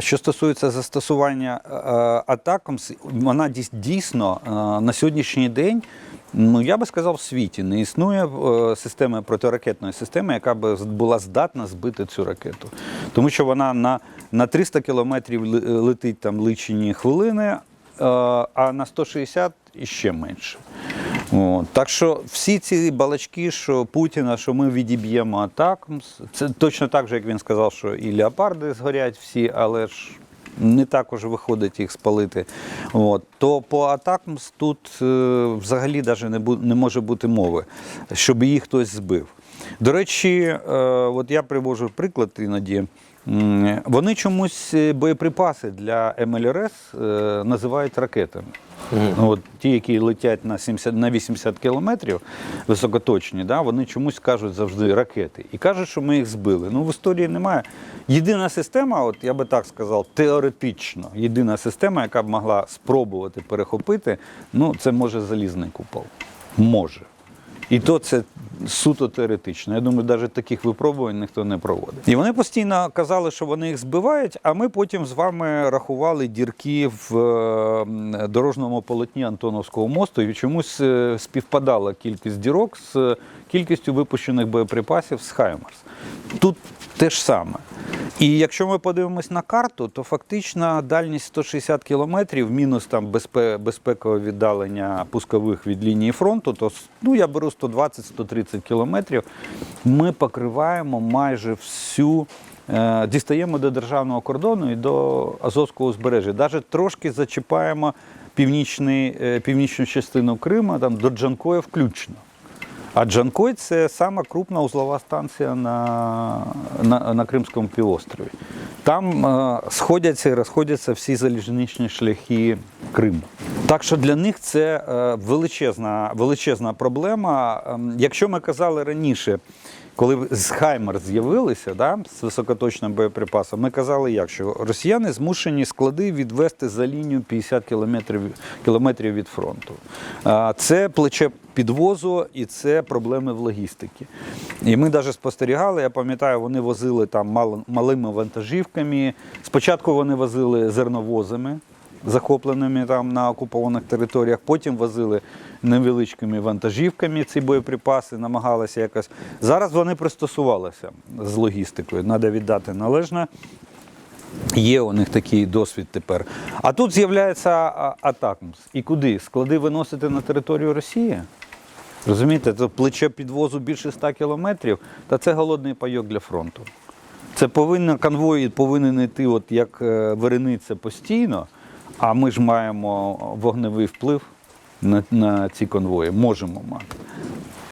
Що стосується застосування е, атакамс, вона дійс- дійсно е, на сьогоднішній день, ну я би сказав, в світі не існує е, системи протиракетної системи, яка з- була здатна збити цю ракету. Тому що вона на, на 300 кілометрів летить там личені хвилини, е, а на 160 іще менше. Так що всі ці балачки, що Путіна, що ми відіб'ємо атакам, це точно так же, як він сказав, що і леопарди згорять всі, але ж не також виходить їх спалити. От. То по атакам тут е, взагалі даже не, бу- не може бути мови, щоб їх хтось збив. До речі, е, от я привожу приклад іноді. Вони чомусь е, боєприпаси для МЛРС е, називають ракетами. Ну, От, ті, які летять на 70, на 80 кілометрів, високоточні, да, вони чомусь кажуть завжди ракети. І кажуть, що ми їх збили. Ну, в історії немає. Єдина система, от я би так сказав, теоретично, єдина система, яка б могла спробувати перехопити, ну, це може залізний купол. Може. І то це суто теоретично. Я думаю, навіть таких випробувань ніхто не проводить. І вони постійно казали, що вони їх збивають, а ми потім з вами рахували дірки в дорожному дорожньому полотні Антоновського мосту, і чомусь е, співпадала кількість дірок з кількістю випущених боєприпасів з Хаймарс. Тут те ж саме. І якщо ми подивимось на карту, то фактично дальність 160 кілометрів, мінус там безпе- безпекове віддалення пускових від лінії фронту, то ну, я беру 120-130 кілометрів, ми покриваємо майже всю. е, Дістаємо до державного кордону і до Азовського узбережжя. Навіть трошки зачіпаємо е, північну частину Криму, там до Джанкоя включно. А Джанкой це сама крупна узлова станція на, на, на Кримському півострові. Там е, сходяться і розходяться всі залізничні шляхи Криму. Так що для них це е, величезна, величезна проблема. Ем, Якщо ми казали раніше, коли з Хаймер з'явилися да, з високоточним боєприпасом, ми казали, як що росіяни змушені склади відвести за лінію 50 кілометрів, кілометрів від фронту. А, Це плече підвозу і це проблеми в логістиці. І ми навіть спостерігали, я пам'ятаю, вони возили там малими вантажівками. Спочатку вони возили зерновозами захопленими там на окупованих територіях. Потім возили невеличкими вантажівками ці боєприпаси, намагалися якось. Зараз вони пристосувалися з логістикою. Треба віддати належне. Є у них такий досвід тепер. А тут з'являється атакмс. І куди? Склади виносити на територію Росії? Розумієте, то плече підвозу більше 100 кілометрів, та це голодний пайок для фронту. Це повинно конвой повинен йти, от як верениця постійно, а ми ж маємо вогневий вплив на, на ці конвої. Можемо мати.